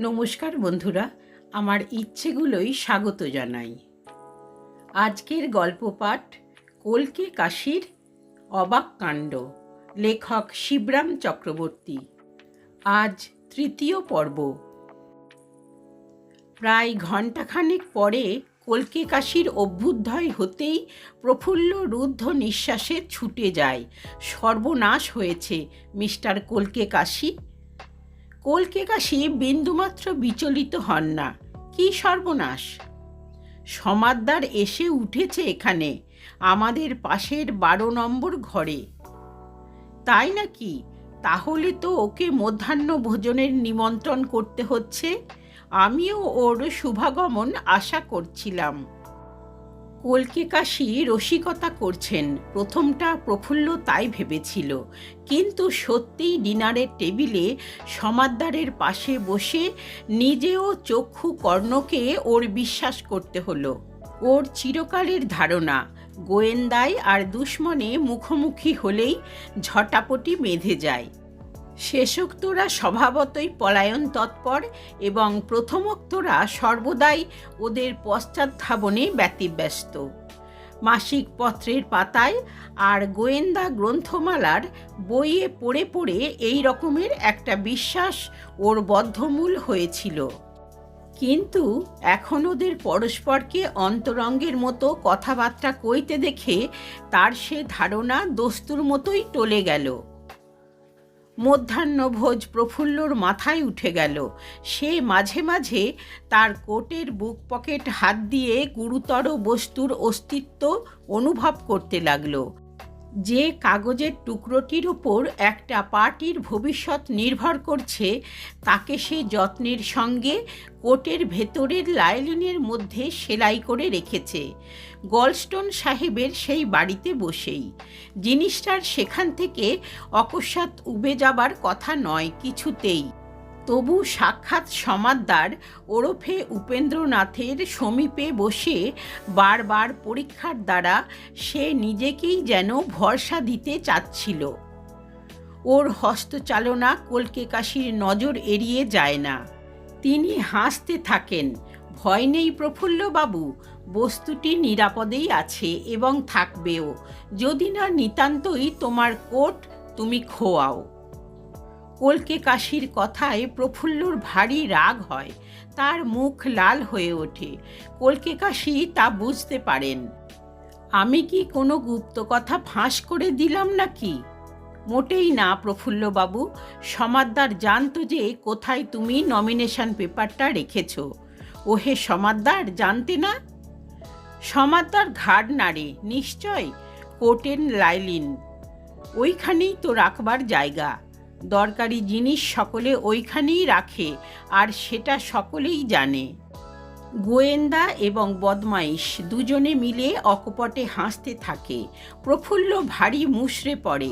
নমস্কার বন্ধুরা, আমার ইচ্ছেগুলোই স্বাগত জানাই। আজকের গল্প পাঠ, কলকে কাশীর অবাক কাণ্ড, লেখক শিবরাম চক্রবর্তী। আজ তৃতীয় পর্ব। প্রায় ঘণ্টাখানেক পরে কলকে কাশীর অভ্যুদয় হতেই প্রফুল্ল রুদ্ধ নিঃশ্বাসে ছুটে যায়। সর্বনাশ হয়েছে মিস্টার কলকে কাশী। কলকে কাশি বিন্দুমাত্র বিচলিত হন না। কি সর্বনাশ। সমাদদার এসে উঠেছে এখানে, আমাদের পাশের বারো নম্বর ঘরে। তাই নাকি? তাহলে তো ওকে মধ্যাহ্ন ভোজনের নিমন্ত্রণ করতে হচ্ছে। আমিও ওর শুভাগমন আশা করছিলাম। কলকে কাশি রসিকতা করছেন। প্রথমটা প্রফুল্ল তাই ভেবেছিল। কিন্তু সত্যিই ডিনারের টেবিলে সমাদদারের পাশে বসে নিজেও চক্ষু কর্ণকে ওর বিশ্বাস করতে হলো। ওর চিরকালের ধারণা গোয়েন্দায় আর দুশ্মনে মুখোমুখি হলেই ঝটাপটি বেঁধে যায়। শেষোক্তরা স্বভাবতই পলায়ন তৎপর এবং প্রথমোক্তরা সর্বদাই ওদের পশ্চাৎধাবনে ব্যতিব্যস্ত। মাসিক পত্রের পাতায় আর গোয়েন্দা গ্রন্থমালার বইয়ে পড়ে পড়ে এই রকমের একটা বিশ্বাস ওর বদ্ধমূল হয়েছিল। কিন্তু এখন ওদের পরস্পরকে অন্তরঙ্গের মতো কথাবার্তা কইতে দেখে তার সে ধারণা দস্তুর মতোই টলে গেল। মধ্যাহ্নভোজ প্রফুল্লর মাথায় উঠে গেল। সে মাঝে মাঝে তার কোটের বুক পকেট হাত দিয়ে গুরুতর বস্তুর অস্তিত্ব অনুভব করতে লাগল। যে কাগজের টুকরোটির উপর একটা পার্টির ভবিষ্যৎ নির্ভর করছে, তাকে সে যত্নের সঙ্গে কোটের ভেতরের লাইলিনের মধ্যে সেলাই করে রেখেছে। গলস্টোন সাহেবের সেই বাড়িতে বসেই। জিনিসটার সেখান থেকে অকস্মাৎ উবে যাবার কথা নয় কিছুতেই। তবু সাক্ষাৎ সমাদদার ওরফে উপেন্দ্রনাথের সমীপে বসে বারবার পরীক্ষার দ্বারা সে নিজেকেই যেন ভরসা দিতে চাচ্ছিল। ওর হস্তচালনা কলকে কাশির নজর এড়িয়ে যায় না। তিনি হাসতে থাকেন, ভয় নেই প্রফুল্লবাবু, বস্তুটি নিরাপদেই আছে এবং থাকবেও। যদি না নিতান্তই তোমার কোট, তুমি খোয়াও। কলকে কাশির কথায় প্রফুল্লর ভারী রাগ হয়, তার মুখ লাল হয়ে ওঠে। কলকে কাশি তা বুঝতে পারেন। আমি কি কোনো গুপ্ত কথা ফাঁস করে দিলাম নাকি? মোটেই না, প্রফুল্লবাবু। সমাদদার জানতো যে কোথায় তুমি নমিনেশন পেপারটা রেখেছ। ওহে সমাদদার, জানতে না? সমাদদার ঘাড় নাড়ে, নিশ্চয়? কোটেন লাইলিন। ওইখানেই তো রাখবার জায়গা। দরকারি জিনিস সকলে ওইখানেই রাখে, আর সেটা সকলেই জানে। গোয়েন্দা এবং বদমাইশ দুজনে মিলে অকপটে হাসতে থাকে, প্রফুল্ল ভারী মুশড়ে পড়ে।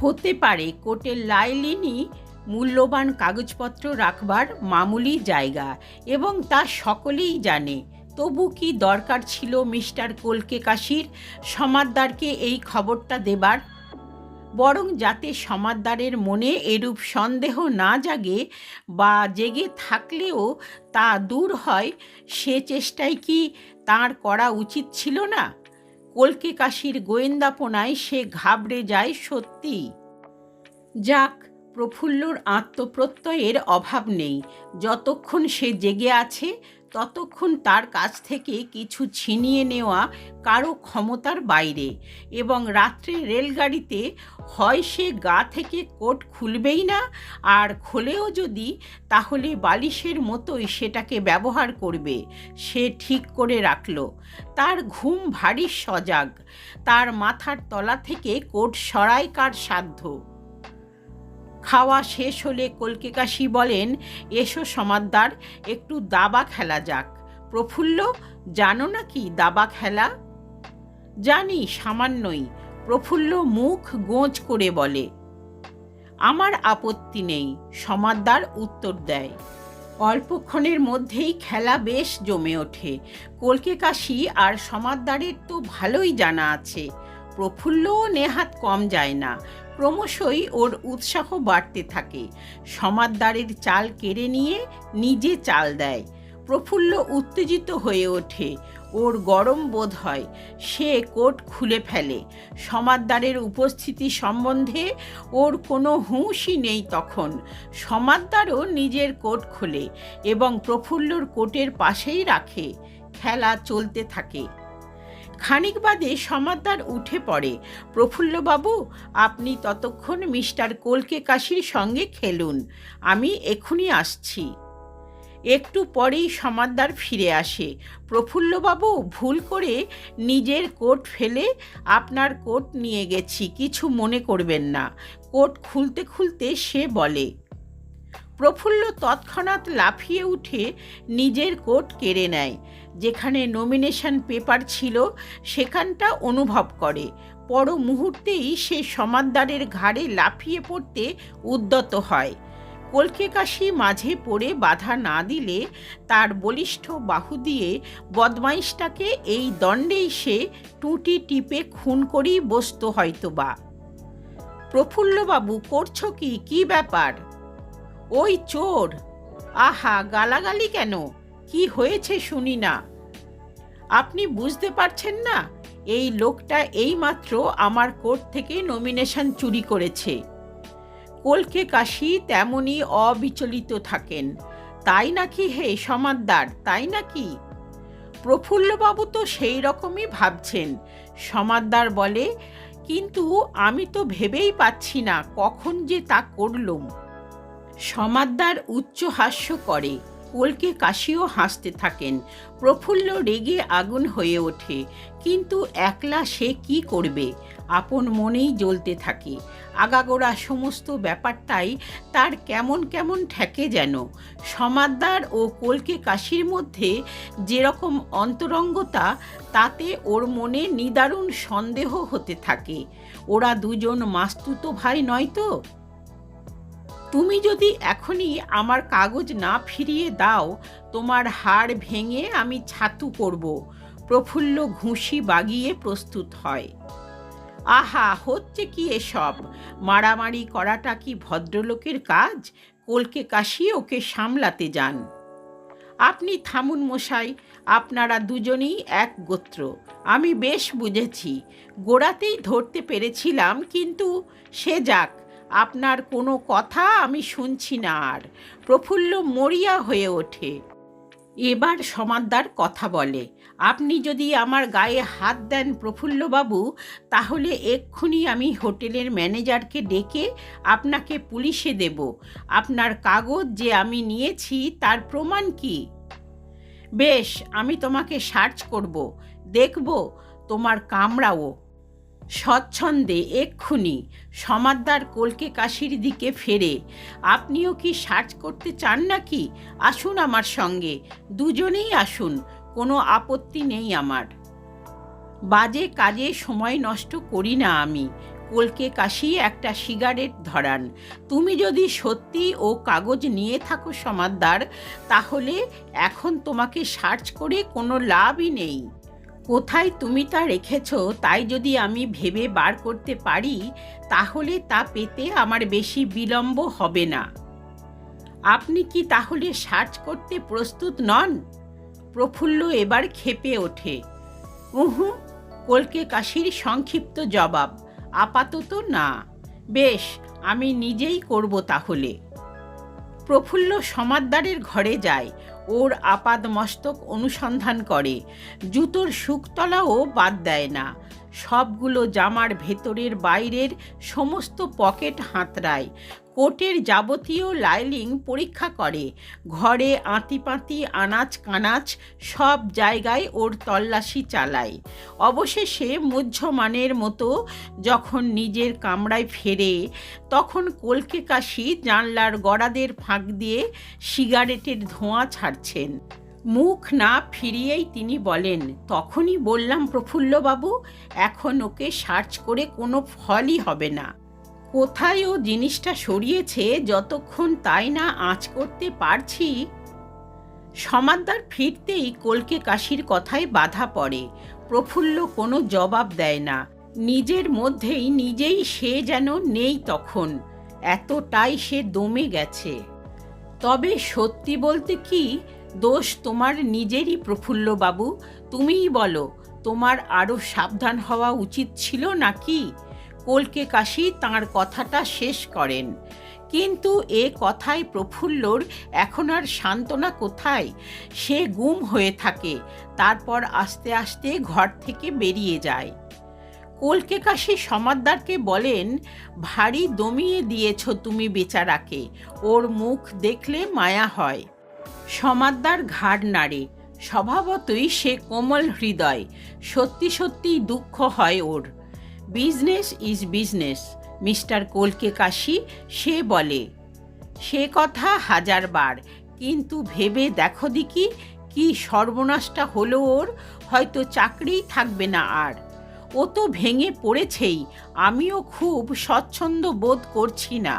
হতে পারে কোটের লাইলিনই মূল্যবান কাগজপত্র রাখবার মামুলি জায়গা এবং তা সকলেই জানে, তবু কি দরকার ছিল মিস্টার কলকে কাশির সমাদদারকে এই খবরটা দেবার বরং যাতে সমাদদারের মনে এরূপ সন্দেহ না জাগে বা জেগে থাকলেও তা দূর হয়, সে চেষ্টাই কি তার করা উচিত ছিল না? কলকে কাশির গোয়েন্দাপনায় সে ঘাবড়ে যায় সত্যি। যাক, প্রফুল্লর আত্মপ্রত্যয়ের অভাব নেই। যতক্ষণ সে জেগে আছে ততক্ষণ তার কাছ থেকে কিছু ছিনিয়ে নেওয়া কারও ক্ষমতার বাইরে এবং রাত্রে রেলগাড়িতে হয় সে গা থেকে কোট খুলবেই না, আর খোলেও যদি, তাহলে বালিশের মতোই সেটাকে ব্যবহার করবে। সে ঠিক করে রাখল। তার ঘুম ভারী সজাগ। তার মাথার তলা থেকে কোট সরাই কার সাধ্য। খাওয়া শেষ হলে কলকে কাশি বলেন, এসো সমাদদার, একটু দাবা খেলা যাক। প্রফুল্ল, জানো নাকি দাবা খেলা? জানি, সামান্যই। প্রফুল্ল মুখ গোঁজ করে বলে। আমার আপত্তি নেই। সমাদদার উত্তর দেয়। অল্পক্ষণের মধ্যেই খেলা বেশ জমে ওঠে। কলকে কাশি আর সমাদদারের তো ভালোই জানা আছে। প্রফুল্লও নেহাত কম যায় না। ক্রমশই ওর উৎসাহ বাড়তে থাকে। সমাদদারের চাল কেড়ে নিয়ে নিজে চাল দেয়। প্রফুল্ল উত্তেজিত হয়ে ওঠে। ওর গরম বোধ হয়। সে কোট খুলে ফেলে। সমাদদারের উপস্থিতি সম্বন্ধে ওর কোনো হুঁশই নেই তখন। সমাদদারও নিজের কোট খোলে এবং প্রফুল্লর কোটের পাশেই রাখে। খেলা চলতে থাকে। খানিক বাদে সমাদদার উঠে পড়ে। প্রফুল্লবাবু, আপনি ততক্ষণ মিস্টার কলকে কাশির সঙ্গে খেলুন, আমি এক্ষুনি আসছি। একটু পরেই সমাদদার ফিরে আসে। প্রফুল্লবাবু, ভুল করে নিজের কোট ফেলে আপনার কোট নিয়ে গেছি, কিছু মনে করবেন না। কোট খুলতে খুলতে সে বলে, প্রফুল্ল তৎক্ষণাৎ লাফিয়ে উঠে নিজের কোট কেড়ে নেয়। যেখানে নমিনেশন পেপার ছিল, সেখানটা অনুভব করে। পর মুহূর্তেই সে সমাদদারের ঘাড়ে লাফিয়ে পড়তে উদ্যত হয়। কলকে কাশি মাঝে পড়ে বাধা না দিলে তার বলিষ্ঠ বাহু দিয়ে বদমাইশটাকে এই দণ্ডেই সে টুটি টিপে খুন করেই বসত হয়তো বা প্রফুল্লবাবু, করছ কি? কি ব্যাপার? ওই চোর! আহা, গালাগালি কেন? কি হয়েছে শুনি না। আপনি বুঝতে পারছেন না, এই লোকটা এইমাত্র আমার কোর্ট থেকে নমিনেশন চুরি করেছে। কলকে কাশি তেমনই অবিচলিত থাকেন। তাই নাকি হে সমাদদার, তাই নাকি? প্রফুল্লবাবু তো সেই রকমই ভাবছেন। সমাদদার বলে, কিন্তু আমি তো ভেবেই পাচ্ছি না কখন যে তা করলুম। সমাদদার উচ্চ হাস্য করে। কলকে কাশিও হাসতে থাকেন। প্রফুল্ল রেগে আগুন হয়ে ওঠে। কিন্তু একলা সে কি করবে? আপন মনেই জ্বলতে থাকে। আগাগোড়া সমস্ত ব্যাপারটাই তার কেমন কেমন ঠেকে যেন। সমাদদার ও কলকে কাশির মধ্যে যেরকম অন্তরঙ্গতা, তাতে ওর মনে নিদারুণ সন্দেহ হতে থাকে। ওরা দুজন মাস্তুতো ভাই নয় তো? তুমি যদি এখনই আমার কাগজ না ফিরিয়ে দাও, তোমার হাড় ভেঙে আমি ছাতু করব। প্রফুল্ল ঘুষি বাগিয়ে প্রস্তুত হয়। আহা, হচ্ছে কি এসব? মারামারি করাটা কি ভদ্রলোকের কাজ? কলকে কাশি ওকে সামলাতে যান। আপনি থামুন মশাই, আপনারা দুজনেই এক গোত্র। আমি বেশ বুঝেছি। গোড়াতেই ধরতে পেরেছিলাম, কিন্তু সে যাক। আপনার কোনো কথা আমি শুনছি না আর। প্রফুল্ল মরিয়া হয়ে ওঠে। এবার সমাদদার কথা বলে, আপনি যদি আমার গায়ে হাত দেন প্রফুল্লবাবু, তাহলে এক্ষুনি আমি হোটেলের ম্যানেজারকে ডেকে আপনাকে পুলিশে দেব। আপনার কাগজ যে আমি নিয়েছি, তার প্রমাণ কি? বেশ, আমি তোমাকে সার্চ করব। দেখব তোমার কামড়াও। স্বচ্ছন্দে এক্ষুনি সমাদদার কলকে কাশির দিকে ফেরে। আপনিও কি সার্চ করতে চান নাকি? আসুন আমার সঙ্গে। দুজনেই আসুন, কোনো আপত্তি নেই আমার। বাজে কাজে সময় নষ্ট করি না আমি। কলকে কাশি একটা সিগারেট ধরান। তুমি যদি সত্যি ও কাগজ নিয়ে থাকো সমাদদার, তাহলে এখন তোমাকে সার্চ করে কোনো লাভই নেই। কোথায় তুমি তা রেখেছ তাই যদি আমি ভেবে বার করতে পারি, তাহলে তা পেতে আমার বেশি বিলম্ব হবে না। আপনি কি তাহলে সার্চ করতে প্রস্তুত নন? প্রফুল্ল এবার খেপে ওঠে। উহু কলকে কাশির সংক্ষিপ্ত জবাব। আপাতত না। বেশ, আমি নিজেই করব তাহলে। প্রফুল্ল সমাদদারের ঘরে যায়। ওর আপাদমস্তক অনুসন্ধান করে। জুতোর শুকতলাও বাদ দেয় না। সবগুলো জামার ভেতরের বাইরের সমস্ত পকেট হাতড়ায়। কোটের যাবতীয় লাইলিং পরীক্ষা করে। ঘরে আঁতিপাতি, আনাচ কানাচ সব জায়গায় ওর তল্লাশি চালায়। অবশেষে মুহ্যমানের মতো যখন নিজের কামরায় ফেরে, তখন কলকে কাশি জানলার গড়াদের ফাঁক দিয়ে সিগারেটের ধোঁয়া ছাড়ছেন। মুখ না ফিরিয়েই তিনি বলেন, তখনই বললাম প্রফুল্লবাবু, এখন ওকে সার্চ করে কোনো ফলই হবে না। কোথায় ও জিনিসটা সরিয়েছে, যতক্ষণ তাই না আঁচ করতে পারছি? সমাদদার ফিরতেই কলকে কাশির কথায় বাধা পড়ে। প্রফুল্ল কোনো জবাব দেয় না। নিজের মধ্যেই নিজেই সে যেন নেই তখন। এতটাই সে দমে গেছে। তবে সত্যি বলতে কি দোষ তোমার নিজেরই প্রফুল্লবাবু তুমিই বলো, তোমার আরও সাবধান হওয়া উচিত ছিল নাকি? কলকে কাশি তাঁর কথাটা শেষ করেন। কিন্তু এ কথায় প্রফুল্লর এখন আর সান্ত্বনা কোথায়? সে গুম হয়ে থাকে, তারপর আস্তে আস্তে ঘর থেকে বেরিয়ে যায়। কলকে কাশি সমাদ্দারকে বলেন, ভারী দমিয়ে দিয়েছ তুমি বেচারাকে, ওর মুখ দেখলে মায়া হয়। সমাদ্দার ঘাড় নাড়ে। স্বভাবতই সে কোমল হৃদয়। সত্যি সত্যি দুঃখ হয় ওর। বিজনেস ইজ বিজনেস, মিস্টার কলকে কাশি, সে বলে। সে কথা হাজারবার কিন্তু ভেবে দেখো দিকি কি সর্বনাশটা হলো ওর? হয়তো চাকরিই থাকবে না আর। ও তো ভেঙে পড়েছেই, আমিও খুব স্বচ্ছন্দ বোধ করছি না।